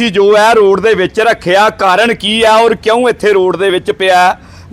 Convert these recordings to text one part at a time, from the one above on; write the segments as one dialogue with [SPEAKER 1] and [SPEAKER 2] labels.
[SPEAKER 1] ਸੀ ਜੋ ਹੈ ਰੋਡ ਦੇ ਵਿੱਚ ਰੱਖਿਆ ਕਾਰਨ ਕੀ ਹੈ ਔਰ ਕਿਉਂ ਇੱਥੇ ਰੋਡ ਦੇ ਵਿੱਚ ਪਿਆ?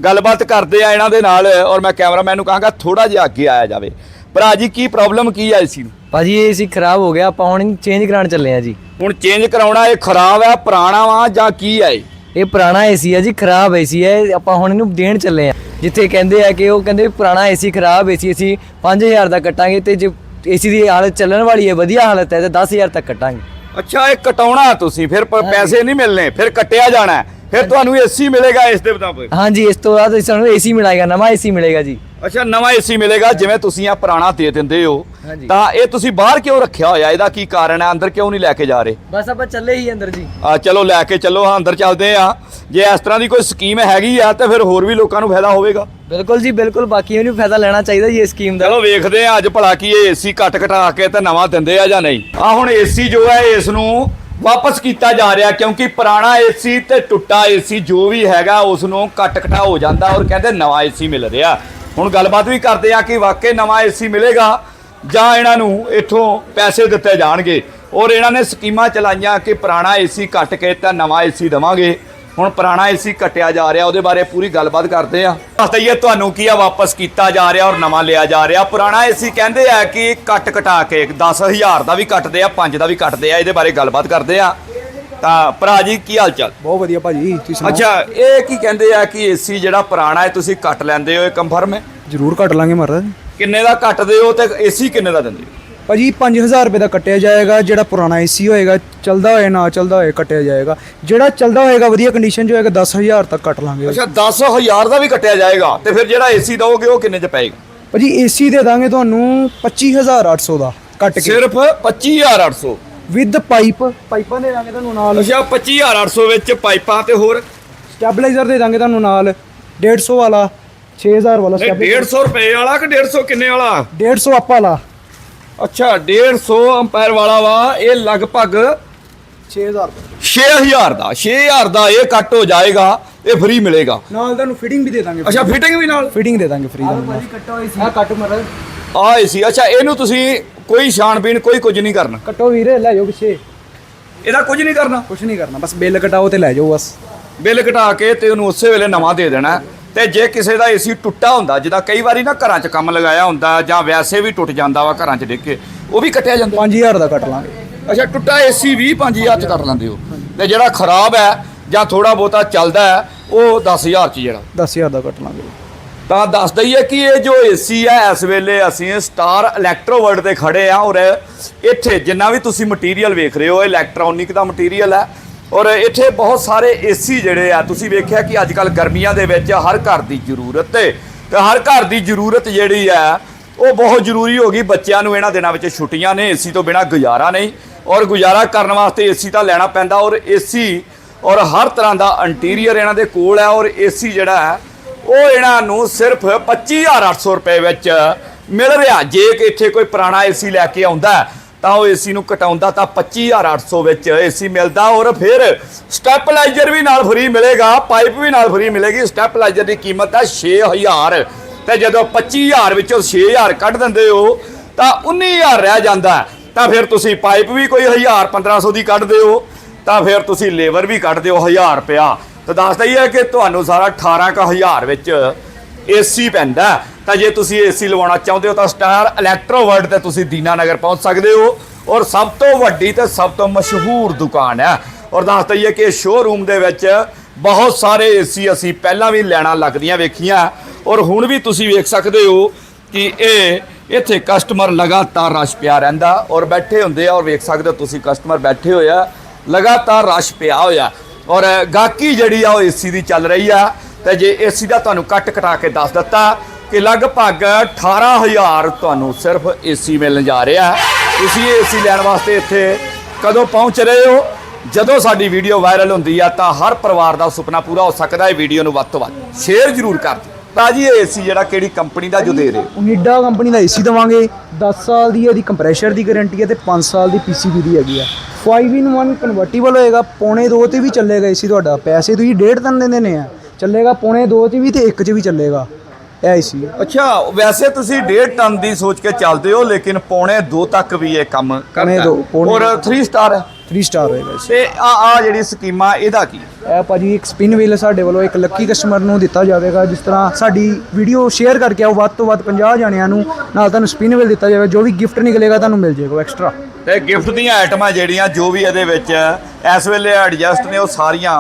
[SPEAKER 1] ਗੱਲਬਾਤ ਕਰਦੇ ਆ ਇਹਨਾਂ ਦੇ ਨਾਲ ਔਰ ਮੈਂ ਕੈਮਰਾਮੈਨ ਨੂੰ ਕਹਾਂਗਾ ਥੋੜਾ ਜਿਹਾ ਅੱਗੇ ਆਇਆ ਜਾਵੇ। ਭਰਾ ਜੀ ਕੀ ਪ੍ਰੋਬਲਮ ਕੀ ਹੈ ਇਸ ਨੂੰ?
[SPEAKER 2] ਭਾਜੀ ਇਹ ਸੀ ਖਰਾਬ ਹੋ ਗਿਆ ਆਪਾਂ ਹੁਣ ਚੇਂਜ ਕਰਾਉਣ ਚੱਲੇ ਆ ਜੀ।
[SPEAKER 1] ਹੁਣ ਚੇਂਜ ਕਰਾਉਣਾ ਇਹ ਖਰਾਬ ਹੈ ਪੁਰਾਣਾ ਵਾ ਜਾਂ ਕੀ ਹੈ ਇਹ?
[SPEAKER 2] ਇਹ ਪੁਰਾਣਾ ਏਸੀ ਹੈ ਜੀ ਖਰਾਬ ਏਸੀ ਹੈ ਆਪਾਂ ਹੁਣ ਇਹਨੂੰ ਦੇਣ ਚੱਲੇ ਆ ਜਿੱਥੇ ਕਹਿੰਦੇ ਆ ਕਿ ਉਹ ਕਹਿੰਦੇ ਪੁਰਾਣਾ ਏਸੀ ਖਰਾਬ ਏਸੀ ਅਸੀਂ 5000 ਦਾ ਕੱਟਾਂਗੇ ਤੇ ਜੇ ਏਸੀ ਦੀ ਹਾਲਤ ਚੱਲਣ ਵਾਲੀ ਹੈ ਵਧੀਆ ਹਾਲਤ ਹੈ ਤੇ 10000 ਤੱਕ ਕੱਟਾਂਗੇ।
[SPEAKER 1] ਅੱਛਾ ਇਹ ਕਟਾਉਣਾ ਤੁਸੀਂ ਫਿਰ ਪ- ਪੈਸੇ ਨਹੀਂ ਮਿਲਨੇ ਫਿਰ ਕੱਟਿਆ ਜਾਣਾ ਹੈ। ਫਿਰ ਤੁਹਾਨੂੰ ਏਸੀ ਮਿਲੇਗਾ ਇਸ ਦੇ ਮੁਤਾਬਕ।
[SPEAKER 2] ਹਾਂਜੀ ਇਸ ਤੋਂ ਬਾਅਦ ਸਾਨੂੰ ਏਸੀ ਮਿਲੇਗਾ ਨਵਾਂ ਏਸੀ ਮਿਲੇਗਾ ਜੀ।
[SPEAKER 1] ਅੱਛਾ ਨਵਾਂ ਏਸੀ ਮਿਲੇਗਾ ਜਿਵੇਂ ਤੁਸੀਂ ਆ ਪੁਰਾਣਾ ਦੇ ਦਿੰਦੇ ਹੋ
[SPEAKER 2] ਹਾਂਜੀ।
[SPEAKER 1] ਤਾਂ ਇਹ ਤੁਸੀਂ ਬਾਹਰ ਕਿਉਂ ਰੱਖਿਆ ਹੋਇਆ? ਇਹਦਾ ਕੀ ਕਾਰਨ ਹੈ? ਅੰਦਰ ਕਿਉਂ ਨਹੀਂ ਲੈ ਕੇ ਜਾ ਰਹੇ?
[SPEAKER 2] ਬਸ ਆਪਾਂ ਚੱਲੇ ਹੀ ਅੰਦਰ ਜੀ।
[SPEAKER 1] ਆ ਚਲੋ ਲੈ ਕੇ ਚੱਲੋ ਹਾਂ ਅੰਦਰ ਚੱਲਦੇ ਆ ਜੇ ਇਸ ਤਰ੍ਹਾਂ ਦੀ ਕੋਈ ਸਕੀਮ ਹੈਗੀ ਆ ਤੇ ਫਿਰ ਹੋਰ ਵੀ ਲੋਕਾਂ ਨੂੰ ਫਾਇਦਾ ਹੋਵੇਗਾ।
[SPEAKER 2] ਬਿਲਕੁਲ ਜੀ ਬਿਲਕੁਲ ਬਾਕੀ ਨੂੰ ਫਾਇਦਾ ਲੈਣਾ ਚਾਹੀਦਾ ਜੀ ਇਸ ਸਕੀਮ ਦਾ।
[SPEAKER 1] ਚਲੋ ਵੇਖਦੇ ਆ ਅੱਜ ਭਲਾ ਕੀ ਇਹ ਏਸੀ ਕੱਟ ਕਟਾ ਕੇ ਤੇ ਨਵਾਂ ਦਿੰਦੇ ਆ ਜਾਂ ਨਹੀਂ। ਆ ਹੁਣ ਏਸੀ ਜੋ ਹੈ ਇਸ ਨੂੰ ਵਾਪਸ ਕੀਤਾ ਜਾ ਰਿਹਾ ਕਿਉਂਕਿ ਪੁਰਾਣਾ ਏਸੀ ਤੇ ਟੁੱਟਾ ਏਸੀ ਜੋ ਵੀ ਹੈਗਾ ਉਸ ਨੂੰ ਕੱਟ ਕਟਾ ਹੋ ਜਾਂਦਾ ਔਰ ਕਹਿੰਦੇ ਨਵਾਂ ਏਸੀ ਮਿਲ ਰਿਹਾ। ਹੁਣ ਗੱਲਬਾਤ ਵੀ ਕਰਦੇ ਆ ਕਿ ਵਾਕਈ ਨਵਾਂ ਏਸੀ ਮਿਲੇਗਾ ਜਾਂ ਇਹਨਾਂ ਨੂੰ ਇੱਥੋਂ ਪੈਸੇ ਦਿੱਤੇ ਜਾਣਗੇ। ਔਰ ਇਹਨਾਂ ਨੇ ਸਕੀਮਾਂ ਚਲਾਈਆਂ ਕਿ ਪੁਰਾਣਾ ਏਸੀ ਕੱਟ ਕੇ ਤਾਂ ਨਵਾਂ ਏਸੀ ਦਵਾਂਗੇ। ਹੁਣ ਪੁਰਾਣਾ ਏਸੀ ਕੱਟਿਆ ਜਾ ਰਿਹਾ, ਉਹਦੇ ਬਾਰੇ ਪੂਰੀ ਗੱਲਬਾਤ ਕਰਦੇ ਆ ਦੱਸਈਏ ਤੁਹਾਨੂੰ ਕੀ ਆ, ਵਾਪਸ ਕੀਤਾ ਜਾ ਰਿਹਾ ਔਰ ਨਵਾਂ ਲਿਆ ਜਾ ਰਿਹਾ। ਪੁਰਾਣਾ ਏਸੀ ਕਹਿੰਦੇ ਆ ਕਿ ਕੱਟ ਕਟਾ ਕੇ 10000 ਦਾ ਵੀ ਕੱਟਦੇ ਆ 5 ਦਾ ਵੀ ਕੱਟਦੇ ਆ, ਇਹਦੇ ਬਾਰੇ ਗੱਲਬਾਤ ਕਰਦੇ ਆ ਤਾਂ ਭਰਾ ਜੀ ਕੀ ਹਾਲ ਚਾਲ?
[SPEAKER 3] ਬਹੁਤ ਵਧੀਆ ਭਾਜੀ ਤੁਸੀਂ ਸੁਣਾਓ?
[SPEAKER 1] ਅੱਛਾ ਇਹ ਕੀ ਕਹਿੰਦੇ ਆ ਕਿ ਏਸੀ ਜਿਹੜਾ ਪੁਰਾਣਾ ਹੈ ਤੁਸੀਂ ਕੱਟ ਲੈਂਦੇ ਹੋ ਇਹ ਕੰਫਰਮ ਹੈ?
[SPEAKER 3] ਜ਼ਰੂਰ ਕੱਟ ਲਾਂਗੇ ਮਹਾਰਾਜ।
[SPEAKER 1] ਕਿੰਨੇ ਦਾ ਕੱਟਦੇ ਹੋ ਤੇ ਏਸੀ ਕਿੰਨੇ ਦਾ ਦਿੰਦੇ ਹੋ?
[SPEAKER 3] ਭਾਜੀ 5000 ਰੁਪਏ ਦਾ ਕੱਟਿਆ ਜਾਏਗਾ ਜਿਹੜਾ ਪੁਰਾਣਾ ਏਸੀ ਹੋਏਗਾ ਚੱਲਦਾ ਹੋਏ ਨਾ ਚੱਲਦਾ ਹੋਏ ਕੱਟਿਆ ਜਾਏਗਾ। ਜਿਹੜਾ ਚੱਲਦਾ ਹੋਏਗਾ ਵਧੀਆ ਕੰਡੀਸ਼ਨ 'ਚ ਹੋਏਗਾ 10000 ਤੱਕ ਕੱਟ ਲਾਂਗੇ।
[SPEAKER 1] ਅੱਛਾ 10000 ਦਾ ਵੀ ਕੱਟਿਆ ਜਾਏਗਾ ਤੇ ਫਿਰ ਜਿਹੜਾ ਏਸੀ ਦਓਗੇ ਉਹ ਕਿੰਨੇ ਚ ਪਏਗਾ?
[SPEAKER 3] ਭਾਜੀ ਏਸੀ ਦੇ ਦਾਂਗੇ ਤੁਹਾਨੂੰ 25800 ਦਾ ਕੱਟ ਕੇ।
[SPEAKER 1] ਸਿਰਫ 25800
[SPEAKER 3] ਵਿਦ ਪਾਈਪ ਪਾਈਪਾਂ ਦੇ ਦਾਂਗੇ ਤੁਹਾਨੂੰ ਨਾਲ।
[SPEAKER 1] ਅੱਛਾ 25800 ਵਿੱਚ ਪਾਈਪਾਂ ਤੇ ਹੋਰ?
[SPEAKER 3] ਸਟੈਬਲਾਈਜ਼ਰ ਦੇ ਦਾਂਗੇ ਤੁਹਾਨੂੰ ਨਾਲ। 150 ਵਾਲਾ 6000 ਵਾਲਾ
[SPEAKER 1] ਨਹੀਂ
[SPEAKER 3] stabilizer-
[SPEAKER 1] 150 ਰੁਪਏ ਵਾਲਾ ਕਿ 150 ਕਿੰਨੇ ਵਾਲਾ?
[SPEAKER 3] 150 ਅੱਪ ਵਾਲਾ।
[SPEAKER 1] ਅੱਛਾ 150 ਐਂਪਾਇਰ ਵਾਲਾ ਵਾ ਇਹ ਲਗਭਗ
[SPEAKER 3] 6000
[SPEAKER 1] 6000 ਦਾ। 6000 ਦਾ ਇਹ ਕੱਟ ਹੋ ਜਾਏਗਾ ਇਹ ਫ੍ਰੀ ਮਿਲੇਗਾ।
[SPEAKER 3] ਨਾਲ ਤੁਹਾਨੂੰ ਫਿਟਿੰਗ ਵੀ ਦੇ ਦਾਂਗੇ।
[SPEAKER 1] ਅੱਛਾ ਫਿਟਿੰਗ ਵੀ ਨਾਲ?
[SPEAKER 3] ਫਿਟਿੰਗ ਦੇ ਦਾਂਗੇ ਫ੍ਰੀ ਦਾ
[SPEAKER 2] ਕੱਟੋ
[SPEAKER 3] ਆ ਕੱਟ ਮਹਾਰਾਜ
[SPEAKER 1] ਆ ਏਸੀ ਅੱਛਾ ਇਹਨੂੰ ਤੁਸੀਂ ਕੋਈ ਛਾਣਬੀਣ ਕੋਈ ਕੁਝ ਨਹੀਂ ਕਰਨਾ।
[SPEAKER 3] ਕੱਟੋ ਵੀਰੇ ਲੈ ਜਾਓ ਪਿੱਛੇ।
[SPEAKER 1] ਇਹਦਾ ਕੁਝ ਨਹੀਂ ਕਰਨਾ।
[SPEAKER 3] ਕੁਝ ਨਹੀਂ ਕਰਨਾ ਬਸ ਬਿੱਲ ਕਟਾਓ ਤੇ ਲੈ ਜਾਓ ਬਸ।
[SPEAKER 1] ਬਿੱਲ ਘਟਾ ਕੇ ਤੇ ਉਹਨੂੰ ਉਸੇ ਵੇਲੇ ਨਵਾਂ ਦੇ ਦੇਣਾ। ਤੇ ਜੇ ਕਿਸੇ ਦਾ ਏਸੀ ਟੁੱਟਾ ਹੁੰਦਾ ਜਿਹਦਾ ਕਈ ਵਾਰੀ ਨਾ ਘਰਾਂ 'ਚ ਕੰਮ ਲਗਾਇਆ ਹੁੰਦਾ ਜਾਂ ਵੈਸੇ ਵੀ ਟੁੱਟ ਜਾਂਦਾ ਵਾ ਘਰਾਂ 'ਚ ਡਿੱਗ ਕੇ ਉਹ ਵੀ ਕੱਟਿਆ ਜਾਂਦਾ।
[SPEAKER 3] 5000 ਦਾ ਕੱਟ ਲਾਂਗੇ।
[SPEAKER 1] ਅੱਛਾ ਟੁੱਟਾ ਏਸੀ ਵੀ 5000 'ਚ ਕੱਟ ਲੈਂਦੇ ਹੋ। ਤੇ ਜਿਹੜਾ ਖਰਾਬ ਹੈ ਜਾਂ ਥੋੜਾ ਬਹੁਤਾ ਚੱਲਦਾ ਹੈ ਉਹ 10000 'ਚ ਜਿਹੜਾ।
[SPEAKER 3] 10000 ਦਾ ਕੱਟ ਲਾਂਗੇ।
[SPEAKER 1] ਤਾਂ ਦੱਸ ਦਈਏ ਕਿ ਇਹ ਜੋ ਏਸੀ ਹੈ, ਇਸ ਵੇਲੇ ਅਸੀਂ ਸਟਾਰ ਇਲੈਕਟ੍ਰੋ ਵਰਲਡ ਤੇ ਖੜੇ ਆ ਔਰ ਇੱਥੇ ਜਿੰਨਾ ਵੀ ਤੁਸੀਂ ਮਟੀਰੀਅਲ ਵੇਖ ਰਹੇ ਹੋ, ਇਲੈਕਟ੍ਰੋਨਿਕ ਦਾ ਮਟੀਰੀਅਲ ਹੈ ਔਰ ਇੱਥੇ ਬਹੁਤ ਸਾਰੇ ਏਸੀ ਜਿਹੜੇ ਆ, ਤੁਸੀਂ ਵੇਖਿਆ ਕਿ ਅੱਜ ਕੱਲ ਗਰਮੀਆਂ ਦੇ ਵਿੱਚ ਹਰ ਘਰ ਦੀ ਜ਼ਰੂਰਤ ਹੈ ਤੇ ਹਰ ਘਰ ਦੀ ਜ਼ਰੂਰਤ ਜਿਹੜੀ ਹੈ, ਉਹ ਬਹੁਤ ਜ਼ਰੂਰੀ ਹੋ ਗਈ। ਬੱਚਿਆਂ ਨੂੰ ਇਹਨਾਂ ਦਿਨਾਂ ਵਿੱਚ ਛੁੱਟੀਆਂ ਨੇ, ਏਸੀ ਤੋਂ ਬਿਨਾ ਗੁਜ਼ਾਰਾ ਨਹੀਂ ਔਰ ਗੁਜ਼ਾਰਾ ਕਰਨ ਵਾਸਤੇ ਏਸੀ ਤਾਂ ਲੈਣਾ ਪੈਂਦਾ ਔਰ ਏਸੀ ਔਰ ਹਰ ਤਰ੍ਹਾਂ ਦਾ ਇੰਟੀਰੀਅਰ ਇਹਨਾਂ ਦੇ ਕੋਲ ਹੈ ਔਰ ਏਸੀ ਜਿਹੜਾ ਹੈ ਉਹ ਇਹਨਾਂ ਨੂੰ ਸਿਰਫ 25800 ਰੁਪਏ ਵਿੱਚ ਮਿਲ ਰਿਹਾ। ਜੇ ਕਿ ਇੱਥੇ ਕੋਈ ਪੁਰਾਣਾ ਏਸੀ ਲੈ ਕੇ ਆਉਂਦਾ ਤਾਂ ਉਹ ਏਸੀ ਨੂੰ ਕਟਾਉਂਦਾ ਤਾਂ 25800 ਵਿੱਚ ਏਸੀ ਮਿਲਦਾ ਔਰ ਫਿਰ ਸਟੈਪਲਾਈਜ਼ਰ ਵੀ ਨਾਲ ਫ੍ਰੀ ਮਿਲੇਗਾ, ਪਾਈਪ ਵੀ ਨਾਲ ਫ੍ਰੀ ਮਿਲੇਗੀ। ਸਟੈਪਲਾਈਜ਼ਰ ਦੀ ਕੀਮਤ ਹੈ 6000 ਤੇ ਜਦੋਂ 25000 ਵਿੱਚੋਂ 6000 ਕੱਢ ਦਿੰਦੇ ਹੋ, ਤਾਂ 19000 ਰਹਿ ਜਾਂਦਾ ਤਾਂ ਫਿਰ ਤੁਸੀਂ ਪਾਈਪ ਵੀ ਕੋਈ 1000 1500 ਦੀ ਕੱਢਦੇ ਹੋ, ਤਾਂ ਫਿਰ ਤੁਸੀਂ ਲੇਬਰ ਵੀ ਕੱਢ ਦਿਓ 1000 ਰੁਪਿਆ ਤਾਂ ਦੱਸਦਾ ਹੀ ਹੈ ਕਿ ਤੁਹਾਨੂੰ ਸਾਰਾ 18000 ਵਿੱਚ ਏਸੀ ਪੈਂਦਾ ਤਾਂ ਜੇ ਤੁਸੀਂ ਏਸੀ ਲਵਾਉਣਾ ਚਾਹੁੰਦੇ ਹੋ ਤਾਂ ਸਟਾਰ ਇਲੈਕਟ੍ਰੋ ਵਰਲਡ ਤੇ ਤੁਸੀਂ ਦੀਨਾ ਨਗਰ ਪਹੁੰਚ ਸਕਦੇ ਹੋ। ਔਰ ਸਭ ਤੋਂ ਵੱਡੀ ਤੇ ਸਭ ਤੋਂ ਮਸ਼ਹੂਰ ਦੁਕਾਨ ਹੈ। ਔਰ ਦੱਸਦਾ ਹੀ ਹੈ ਕਿ ਸ਼ੋਰੂਮ ਦੇ ਵਿੱਚ ਬਹੁਤ ਸਾਰੇ ਏਸੀ ਅਸੀਂ ਪਹਿਲਾਂ ਵੀ ਲੈਣਾ ਲੱਗਦੀਆਂ ਵੇਖੀਆਂ। ਔਰ ਹੁਣ ਵੀ ਤੁਸੀਂ ਵੇਖ ਸਕਦੇ ਹੋ ਕਿ ਇਹ ਇੱਥੇ ਕਸਟਮਰ ਲਗਾਤਾਰ ਰਸ਼ ਪਿਆ ਰਹਿੰਦਾ। ਔਰ ਬੈਠੇ ਹੁੰਦੇ ਆ ਔਰ ਵੇਖ ਸਕਦੇ ਹੋ ਤੁਸੀਂ ਕਸਟਮਰ ਬੈਠੇ ਹੋਏ ਆ। ਲਗਾਤਾਰ ਰਸ਼ ਪਿਆ ਹੋਇਆ। ਔਰ ਗਾਹਕੀ ਜਿਹੜੀ ਆ ਉਹ ਏਸੀ ਦੀ ਚੱਲ ਰਹੀ ਆ ਤੇ ਜੇ ਏਸੀ ਦਾ ਤੁਹਾਨੂੰ ਕੱਟ ਕਟਾ ਕੇ ਦੱਸ ਦਿੱਤਾ ਕਿ ਲਗਭਗ 18000 ਤੁਹਾਨੂੰ ਸਿਰਫ ਏਸੀ ਮਿਲਣ ਜਾ ਰਿਹਾ ਹੈ। ਤੁਸੀਂ ਏਸੀ ਲੈਣ ਵਾਸਤੇ ਇੱਥੇ ਕਦੋਂ ਪਹੁੰਚ ਰਹੇ ਹੋ ਜਦੋਂ ਸਾਡੀ ਵੀਡੀਓ ਵਾਇਰਲ ਹੁੰਦੀ ਆ ਤਾਂ ਹਰ ਪਰਿਵਾਰ ਦਾ ਸੁਪਨਾ ਪੂਰਾ ਹੋ ਸਕਦਾ ਹੈ ਵੀਡੀਓ ਨੂੰ ਵੱਧ ਤੋਂ ਵੱਧ ਸ਼ੇਅਰ ਜ਼ਰੂਰ ਕਰ ਦਿਓ ਭਾਜੀ ਇਹ ਏਸੀ ਜਿਹੜਾ ਕਿਹੜੀ ਕੰਪਨੀ ਦਾ ਜੋ ਦੇ ਰਹੇ ਹੋ?
[SPEAKER 3] ਉਨੀਡਾ ਕੰਪਨੀ ਦਾ ਏਸੀ ਦਵਾਂਗੇ 10 ਸਾਲ ਦੀ ਇਹਦੀ ਕੰਪਰੈਸ਼ਰ ਦੀ ਗਾਰੰਟੀ ਹੈ ਤੇ 5 ਸਾਲ ਦੀ ਪੀਸੀਬੀ ਦੀ ਹੈਗੀ ਆ। 5 in 1 ਕਨਵਰਟੀਬਲ ਹੋਏਗਾ ਪੌਣੇ 2 ਤੇ ਵੀ ਚੱਲੇਗਾ ਏਸੀ ਤੁਹਾਡਾ। ਪੈਸੇ ਤੁਸੀਂ ਡੇਢ ਤਨ ਦਿੰਦੇ ਨੇ ਆ। ਚੱਲੇਗਾ ਪੌਣੇ 2 ਤੇ ਵੀ ਤੇ 1 ਚ ਵੀ ਚੱਲੇਗਾ। ਇਹ ਏਸੀ
[SPEAKER 1] ਅੱਛਾ ਵੈਸੇ ਤੁਸੀਂ 1.5 ਟਨ ਦੀ ਸੋਚ ਕੇ ਚੱਲਦੇ ਹੋ ਲੇਕਿਨ ਪੌਣੇ 2 ਤੱਕ ਵੀ ਇਹ ਕੰਮ ਕਰਦਾ
[SPEAKER 3] ਦੋ,
[SPEAKER 1] ਔਰ 3 ਸਟਾਰ ਹੈ।
[SPEAKER 3] 3 ਸਟਾਰ ਹੋਏਗਾ ਏਸੀ
[SPEAKER 1] ਤੇ ਆ ਆ ਜਿਹੜੀ ਸਕੀਮਾਂ ਇਹਦਾ ਕੀ?
[SPEAKER 3] ਇਹ ਭਾਜੀ ਇੱਕ ਸਪਿਨ ਵੀਲ ਸਾਡੇ ਵੱਲੋਂ ਇੱਕ ਲੱਕੀ ਕਸਟਮਰ ਨੂੰ ਦਿੱਤਾ ਜਾਵੇਗਾ ਜਿਸ ਤਰ੍ਹਾਂ ਸਾਡੀ ਵੀਡੀਓ ਸ਼ੇਅਰ ਕਰਕੇ ਆਓ ਵੱਧ ਤੋਂ ਵੱਧ 50 ਜਣਿਆਂ ਨੂੰ ਨਾਲ ਤੁਹਾਨੂੰ ਸਪਿਨ ਵੀਲ ਦਿੱਤਾ ਜਾਵੇਗਾ ਜੋ ਵੀ ਗਿਫਟ ਨਿਕਲੇਗਾ ਤੁਹਾਨੂੰ ਮਿਲ ਜਾਏਗਾ ਐਕਸਟਰਾ
[SPEAKER 1] ਤੇ ਗਿਫਟ ਦੀਆਂ ਆਈਟਮਾਂ ਜਿਹੜੀਆਂ ਜੋ ਵੀ ਇਹਦੇ ਵਿੱਚ ਇਸ ਵੇਲੇ ਐਡਜਸਟ ਨੇ ਉਹ ਸਾਰੀਆਂ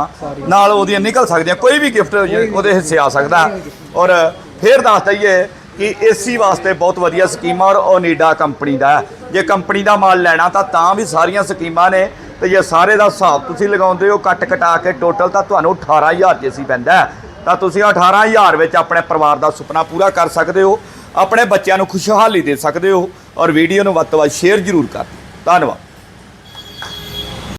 [SPEAKER 1] ਨਾਲ ਉਹਦੀਆਂ ਨਿਕਲ ਸਕਦੀਆਂ ਕੋਈ ਵੀ ਗਿਫਟ ਉਹਦੇ ਹਿੱਸੇ ਆ ਸਕਦਾ। ਔਰ ਫੇਰ ਦੱਸ ਦਈਏ ਕਿ ਏਸੀ ਵਾਸਤੇ ਬਹੁਤ ਵਧੀਆ ਸਕੀਮ ਆ ਔਰ ਓਨੀਡਾ ਕੰਪਨੀ ਦਾ ਜੇ ਕੰਪਨੀ ਦਾ ਮਾਲ ਲੈਣਾ ਤਾਂ ਤਾਂ ਵੀ ਸਾਰੀਆਂ ਸਕੀਮਾਂ ਨੇ ਤੇ ਜੇ ਸਾਰੇ ਦਾ ਹਿਸਾਬ ਤੁਸੀਂ ਲਗਾਉਂਦੇ ਹੋ ਕੱਟ ਕਟਾ ਕੇ ਟੋਟਲ ਤਾਂ ਤੁਹਾਨੂੰ 18000 ਚ ਏਸੀ ਪੈਂਦਾ ਤਾਂ ਤੁਸੀਂ 18000 ਵਿੱਚ ਆਪਣੇ ਪਰਿਵਾਰ ਦਾ ਸੁਪਨਾ ਪੂਰਾ ਕਰ ਸਕਦੇ ਹੋ, ਆਪਣੇ ਬੱਚਿਆਂ ਨੂੰ ਖੁਸ਼ਹਾਲੀ ਦੇ ਸਕਦੇ ਹੋ ਔਰ ਵੀਡੀਓ ਨੂੰ ਵੱਧ ਤੋਂ ਵੱਧ ਸ਼ੇਅਰ ਜ਼ਰੂਰ ਕਰ ਦਿਓ। ਧੰਨਵਾਦ।